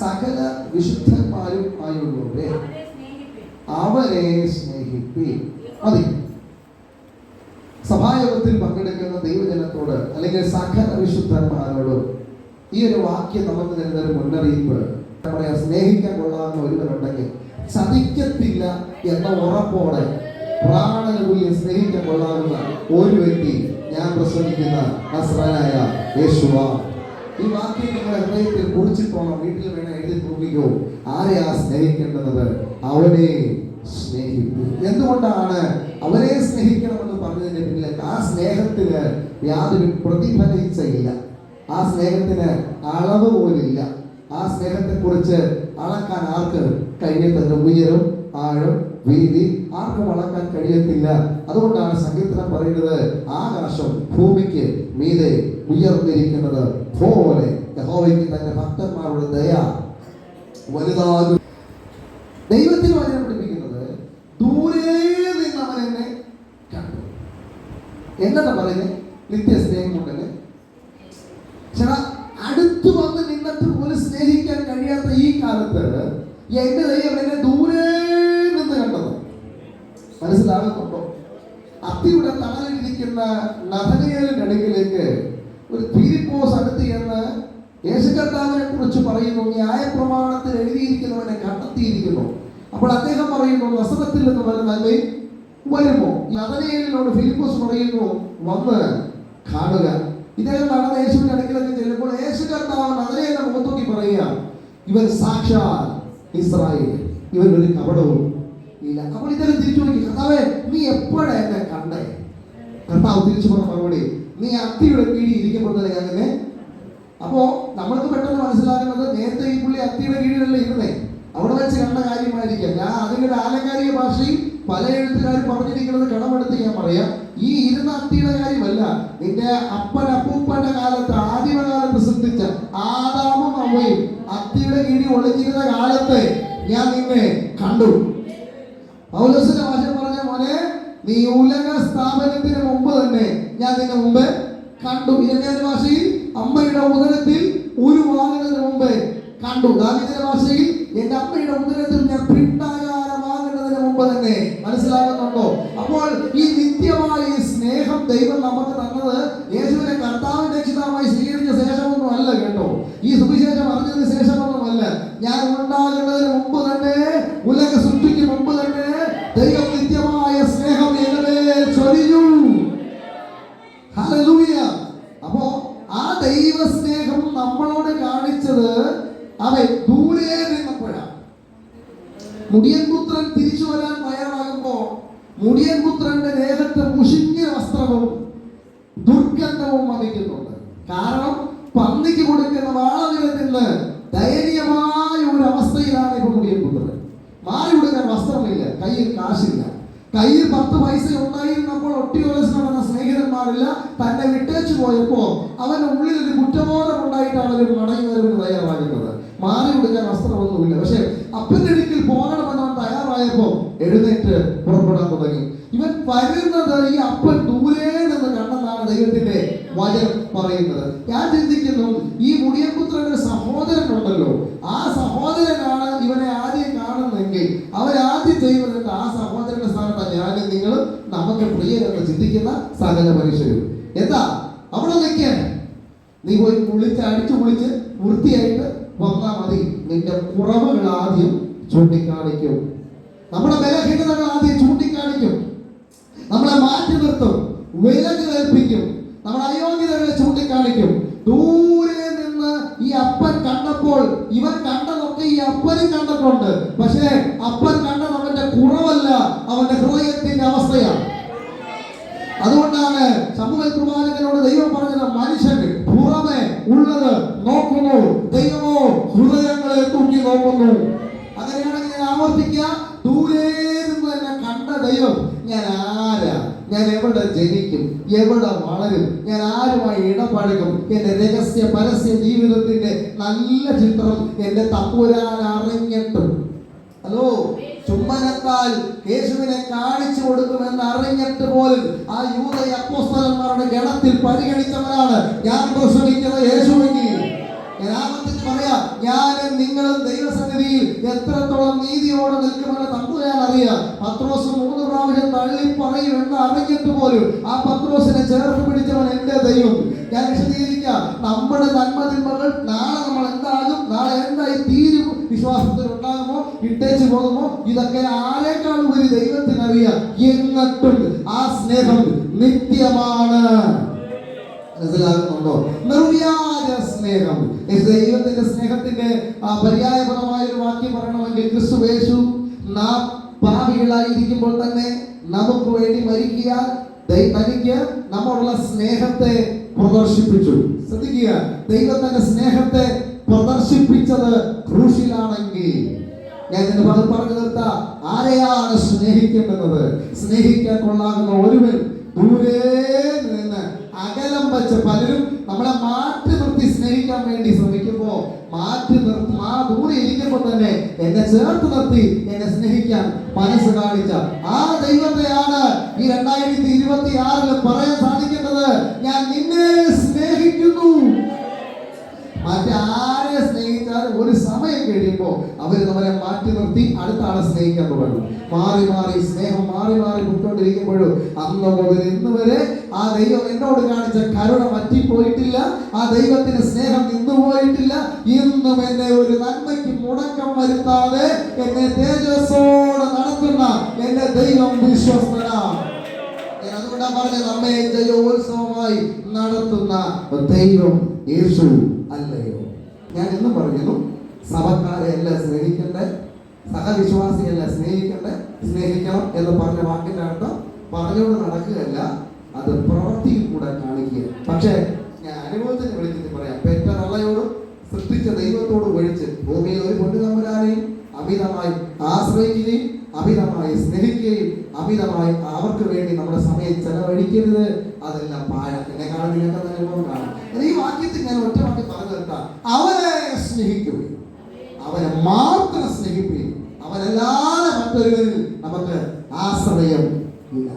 സകല വിശുദ്ധന്മാരും ആയുള്ളവരെ അവരെ സ്നേഹിപ്പി മതി. സഭായോഗത്തിൽ പങ്കെടുക്കുന്ന ദൈവജനത്തോട് അല്ലെങ്കിൽ സകല വിശുദ്ധന്മാരോട് ഈ ഒരു വാക്യം നമുക്ക് തരുന്ന ഒരു മുന്നറിയിപ്പ്. പറയാ സ്നേഹിക്കാൻ കൊള്ളാവുന്ന ഒരുവനുണ്ടെങ്കിൽ ചതിക്കത്തില്ല എന്ന ഉറപ്പോടെ പ്രാണനുള്ളിൽ സ്നേഹിക്കാൻ കൊള്ളാവുന്ന ഒരു വ്യക്തി ഞാൻ പ്രസംഗിക്കുന്ന നസ്രാനായ യേശുവ. ഈ വാക്യം നിങ്ങളുടെ ഹൃദയത്തിൽ കുറിച്ചിട്ടോണം വീട്ടിൽ വേണം എഴുതി തൂക്കിക്കോ ആരെയാ സ്നേഹിക്കേണ്ടത്? അവനെ സ്നേഹിക്കും. എന്തുകൊണ്ടാണ് അവരെ സ്നേഹിക്കണമെന്ന് പറഞ്ഞതിന്റെ പിന്നിൽ ആ സ്നേഹത്തിന് യാതൊരു പ്രതിഫലിച്ചയില്ല ആ സ്നേഹത്തിന് അളവ് പോലില്ല ആ സ്നേഹത്തെ കുറിച്ച് അളക്കാൻ ആർക്ക് കഴിയത്തില്ല ഉയരം ആഴം വീതി ആർക്കും വളർക്കാൻ കഴിയത്തില്ല. അതുകൊണ്ടാണ് സങ്കീർത്തനം പറയുന്നത് ആകാശം ഭൂമിക്ക് മീതെ ഉയർന്നിരിക്കുന്നത്. പോലെ യഹോവയ്ക്ക് തന്റെ ഭക്തന്മാരുടെ ദയ വലുതാകും. ദൈവത്തിന് വചനം പഠിപ്പിക്കുന്നത് ദൂരെ നിന്ന് അവൻ എന്നെ കണ്ടു. എന്താണ് പറയുന്നത്? നിത്യസ്നേഹം കൊണ്ടല്ലേ? ചേട്ടാ അടുത്ത് വന്ന് നിന്നിട്ട് പോലും സ്നേഹിക്കാൻ കഴിയാത്ത ഈ കാലത്ത് എന്റെ ദൈവം എന്നെ ദൂരെ മനസ്സിലാകുന്നുണ്ടോ? അത്തിയുടെ തണലിരിക്കുന്ന നഥനയലിന്റെ അടുക്കിലേക്ക് ഒരു തീരിപ്പോസ് അടുത്ത് എന്ന് യേശുകർത്താവിനെ കുറിച്ച് പറയുന്നു ന്യായപ്രമാണത്തിൽ എഴുതിയിരിക്കുന്നവനെ കണ്ടെത്തിയിരിക്കുന്നു. അപ്പോൾ അദ്ദേഹം പറയുന്നു വസനത്തിൽ നിന്ന് നന്മയും വരുമോ? നഥനയേലിനോട് ഫിലിപ്പോസ് പറയുന്നു വന്ന് കാണുക. ഇദ്ദേഹം നടന്ന യേശുവിന്റെ അടുക്കലൊക്കെ ചെല്ലുമ്പോൾ യേശു കർത്താവ് നഥനയേലിനെ മുഖത്തോക്കി പറയുക ഇവൻ സാക്ഷാൽ ഇസ്രായേൽ. ഇവൻ ഒരു കപടവും ഇല്ല. അപ്പോൾ ഇദ്ദേഹം തിരിച്ചു നോക്കി. കർത്താവേ നീ എപ്പോഴാ എന്നെ കണ്ടേ? കർത്താവ് തിരിച്ചു പറഞ്ഞ മറുപടി. നീ അത്തിയുടെ കീഴിൽ ഇരിക്കുമ്പോൾ ഞാൻ അപ്പോ നമ്മൾക്ക് പെട്ടെന്ന് മനസ്സിലാകുന്നത് നേരത്തെ ഈ പുള്ളി അത്തിയുടെ കീഴിലല്ല ഇരുന്നേ. അവിടെ വെച്ച് കണ്ട കാര്യമായിരിക്കാം. ഞാൻ അതിന്റെ ആലങ്കാരിക ഭാഷയിൽ പല എഴുത്തുകാരും പറഞ്ഞിരിക്കുന്നത് കടമെടുത്ത് ഞാൻ പറയാം. ഈ ഇരുന്ന അത്തിയുടെ കാര്യമല്ല. നിന്റെ അപ്പൻ അപ്പൂപ്പന്റെ കാലത്ത് ആദിമകാലത്ത് സൃഷ്ടിച്ച ആദാമും അവയും അത്തിയുടെ കീഴിൽ ഒളിഞ്ഞിരുന്ന കാലത്ത് ഞാൻ നിന്നെ കണ്ടു. പൗലോസിന്റെ ഭാഷ പറഞ്ഞ മോനെ നീ ഉലക സ്ഥാപനത്തിന് മുമ്പ് തന്നെ ഞാൻ നിന്നെ മുമ്പ് കണ്ടു. ഇരണ്യാന്റെ ഭാഷയിൽ? അമ്മയുടെ ഉദരത്തിൽ ഉരുവാകുന്നതിന് മുമ്പ് കണ്ടു. ദാവിദിന്റെ ഭാഷയിൽ എന്റെ അമ്മയുടെ ഉദരത്തിൽ ഞാൻ പിണ്ടാകാരമാകുന്നതിന് മുമ്പ് തന്നെ. മനസ്സിലാകുന്നുണ്ടോ? അപ്പോൾ ഈ നിത്യമായ ഈ സ്നേഹം ദൈവം നമുക്ക് തന്നത് യേശുവിനെ കർത്താവ് രക്ഷിതാമായി സ്വീകരിച്ച ശേഷമൊന്നും അല്ല കേട്ടോ. ഈ സുവിശേഷം അറിഞ്ഞതിന് ശേഷമൊന്നുമല്ല. ഞാൻ ഉണ്ടാകുന്നതിന് മുമ്പ് അവൻ ദൂരെ നിന്നപ്പോഴാണ് മുടിയൻ പുത്രൻ തിരിച്ചു വരാൻ തയ്യാറാകുമ്പോ മുടിയൻ പുത്രന്റെ ദേഹത്ത് മുഷിഞ്ഞ വസ്ത്രവും ദുർഗന്ധവും വഹിക്കുന്നുണ്ട് കാരണം പന്നിക്ക് കൊടുക്കുന്ന വാളവിലെ നിന്ന് ദയനീയമായ ഒരു അവസ്ഥയിലാണ് ഇപ്പൊ മുടിയൻ പുത്രൻ. മാറി കൊടുക്കാൻ വസ്ത്രമില്ല കയ്യിൽ കാശില്ല. കയ്യിൽ പത്ത് പൈസ ഉണ്ടായിരുന്നപ്പോൾ ഒട്ടിയോലസ് നടന്ന സ്നേഹിതന്മാരില്ല. തന്നെ വിട്ടേച്ചു പോയപ്പോ അവന്റെ ഉള്ളിൽ ഒരു കുറ്റബോധം ഉണ്ടായിട്ടാണ് അവർ മടങ്ങി വരുന്നത് തയ്യാറാകുന്നത്. മാറി കൊടുക്കാൻ വസ്ത്രമൊന്നുമില്ല. പക്ഷെ അപ്പന്റെ അടുക്കൽ പോകണമെന്ന് അവൻ തയ്യാറായപ്പോ എഴുന്നേറ്റ് പുറപ്പെടാൻ തുടങ്ങി. ഇവൻ വരുന്നത് ഈ അപ്പൻ ദൂരെ നിന്ന് കണ്ടെന്നാണ് ദൈവത്തിന്റെ വചനം പറയുന്നത്. ഞാൻ ചിന്തിക്കുന്നു ഈ മുടിയൻപുത്രന്റെ സഹോദരനുണ്ടല്ലോ. ആ സഹോദരനാണ് ഇവനെ ആദ്യം കാണുന്നെങ്കിൽ അവരാദ്യം ചെയ്യുന്നത് ആ സഹോദരന്റെ സ്ഥാനത്താണ് ഞാനും നിങ്ങളും നമുക്ക് പ്രിയരെന്ന് ചിന്തിക്കുന്ന സകല മനുഷ്യരും. എന്താ? അവിടെ നിൽക്കാൻ. നീ പോയി കുളിച്ച് അടിച്ചു കുളിച്ച് വൃത്തിയായിട്ട് വന്നാൽ മതി നിന്റെ കുറവുകൾ ആദ്യം ചൂണ്ടിക്കാണിക്കും. നമ്മുടെ ബലഹീനതകൾ ആദ്യം ചൂണ്ടിക്കാണിക്കും. നമ്മളെ മാറ്റി നിർത്തും. വിലക്ക് ഏൽപ്പിക്കും. നമ്മുടെ അയോഗ്യതകളെ ചൂണ്ടിക്കാണിക്കും. ദൂരെ നിന്ന് ഈ അപ്പൻ കണ്ടപ്പോൾ ഇവൻ കണ്ടതൊക്കെ ഈ അപ്പനും കണ്ടിട്ടുണ്ട്. പക്ഷേ അപ്പൻ കണ്ടത് അവന്റെ കുറവല്ല അവന്റെ ഹൃദയത്തിന്റെ അവസ്ഥയാണ്. അതുകൊണ്ടാണ് സമൂഹ കുർബാനകനോട് ദൈവം പറഞ്ഞത് മനുഷ്യൻ ഹൃദയങ്ങളെ തൂക്കി നോക്കുന്നു. അങ്ങനെയാണെങ്കിൽ ഞാൻ ആവർത്തിക്കാം ദൂരെ നിന്ന് തന്നെ കണ്ട ദൈവം ഞാൻ ആരാ? ഞാൻ എവിടെ ജനിക്കും? എവിടെ വളരും? ഞാൻ ആരുമായി ഇടപഴകും? എന്റെ രഹസ്യ പരസ്യ ജീവിതത്തിന്റെ നല്ല ചിത്രം എന്റെ തപ്പുരാൻ അറിഞ്ഞിട്ടും. ഹലോ? ചുമ്മനത്താൽ യേശുവിനെ കാണിച്ചു കൊടുക്കുമെന്ന് അറിഞ്ഞിട്ട് പോലും ആ യൂത അപ്പോസ്തലന്മാരുടെ ഗണത്തിൽ പരിഗണിച്ചവരാണ്. ഞാൻ പ്രസംഗിക്കുന്ന യേശുവെങ്കിൽ ഞാൻ പറയാ ഞാനും നിങ്ങളും ദൈവസന്നിധിയിൽ എത്രത്തോളം നീതിയോടെ നിൽക്കുമെന്ന് തമ്പുരാൻ അറിയാം. പത്രോസ് മൂന്ന് പ്രാവശ്യം തള്ളി പറയും എന്ന് അറിഞ്ഞിട്ട് പോലും ആ പത്രോസിനെ ചേർത്ത് പിടിച്ചവൻ എന്റെ ദൈവം. ഞാൻ വിശദീകരിക്കാം നമ്മുടെ നന്മതിന്മകൾ നാളെ നമ്മൾ എന്താകും നാളെ എന്തായി തീരും വിശ്വാസത്തിൽ ഉണ്ടാകുമോ ഇട്ടേച്ച് പോകുമോ ഇതൊക്കെ ആരെക്കാൾ ഉപരി ദൈവത്തിനറിയാം. എന്നിട്ടും ആ സ്നേഹം നിത്യമാണ്. മനസ്സിലാകുന്നുണ്ടോ? നിർവ്യാജ സ്നേഹം. ദൈവത്തിന്റെ സ്നേഹത്തിന്റെ പര്യായപരമായ ഒരു വാക്യം പറയണമെങ്കിൽ ക്രിസ്തു യേശു നാം പാപികളായിരിക്കുമ്പോൾ തന്നെ നമുക്ക് വേണ്ടി മരിക്കുക തനിക്ക് നമ്മളുള്ള സ്നേഹത്തെ പ്രദർശിപ്പിച്ചു. ശ്രദ്ധിക്കുക ദൈവത്തിന്റെ സ്നേഹത്തെ പ്രദർശിപ്പിച്ചത് ക്രൂശിലാണെങ്കിൽ. ഞാൻ നിന്റെ ഭാഗം പറഞ്ഞു നിർത്താം. ആരെയാണ് സ്നേഹിക്കേണ്ടത്? സ്നേഹിക്കാൻ കൊള്ളാകുന്ന ഒരുവൻ ദൂരെ നിന്ന് അകലം വെച്ച് പലരും നമ്മളെ മാറ്റി നിർത്തി സ്നേഹിക്കാൻ വേണ്ടി ശ്രമിക്കുമ്പോ മാറ്റി നിർത്തി ആ ദൂരെ ഇരിക്കുമ്പോൾ തന്നെ എന്നെ ചേർത്ത് നിർത്തി എന്നെ സ്നേഹിക്കാൻ മനസ്സ് കാണിച്ച ആ ദൈവത്തെയാണ് ഈ രണ്ടായിരത്തി ഇരുപത്തി ആറിൽ പറയാൻ സാധിക്കുന്നത്. ഞാൻ നിന്നെ സ്നേഹിക്കുന്നു. മറ്റേ ഒരു സമയം കഴിയുമ്പോൾ അവർ നമ്മളെ മാറ്റി നിർത്തി അടുത്ത ആളെ സ്നേഹിക്കാൻ തുടങ്ങും. മാറി മാറി സ്നേഹം മാറി മാറി വിട്ടുകൊണ്ടിരിക്കുമ്പോഴും അന്ന് മുതൽ ഇന്ന് വരെ ആ ദൈവം എന്നോട് കാണിച്ച കരുണ പറ്റിപ്പോയിട്ടില്ല. ആ ദൈവത്തിന് സ്നേഹം നിന്നു പോയിട്ടില്ല ഇന്നും എന്നെ ഒരു നന്മയ്ക്ക് മുടക്കം വരുത്താതെ എന്നെ തേജസ്സോടെ നടത്തുന്ന എന്റെ ദൈവം വിശ്വസ്തനാണ് ഞാൻ നടത്തുന്ന ദൈവം യേശു അല്ലയോ? ഞാൻ എന്നും പറയുന്നു സഭക്കാരെ എല്ലാം സ്നേഹിക്കണ്ടേ? സഹവിശ്വാസിയല്ല സ്നേഹിക്കണ്ടേ? സ്നേഹിക്കണം എന്ന് പറഞ്ഞ വാക്കിന്റെ അർത്ഥം പറഞ്ഞുകൊണ്ട് നടക്കുകയല്ല അത് പ്രവൃത്തിയിൽ കൂടെ കാണിക്കുക. പക്ഷേ ഞാൻ അനുഭവത്തിന് വിളിച്ചിട്ട് പറയാം പെറ്റ തള്ളയോടും സൃഷ്ടിച്ച ദൈവത്തോടും ഒഴിച്ച് ഭൂമിയിൽ ഒരു പൊന്നു തമ്പുരാനെയും അമിതമായി ആശ്രയിക്കുകയും അമിതമായി സ്നേഹിക്കുകയും അമിതമായി അവർക്ക് വേണ്ടി നമ്മുടെ സമയം ചെലവഴിക്കരുത്. അതെല്ലാം പാഴ എന്നെ കാണുന്നില്ല അനുഭവം കാണാം. ഈ വാക്യത്തിൽ ഞാൻ ഒറ്റ വാക്യം പറഞ്ഞു തരട്ടാ അവനെ സ്നേഹിക്കുകയും അവനെ മാത്രം സ്നേഹിക്കുകയും അവനല്ലാതെ മറ്റൊരുവരിൽ നമുക്ക് ആശ്രയം ഇല്ല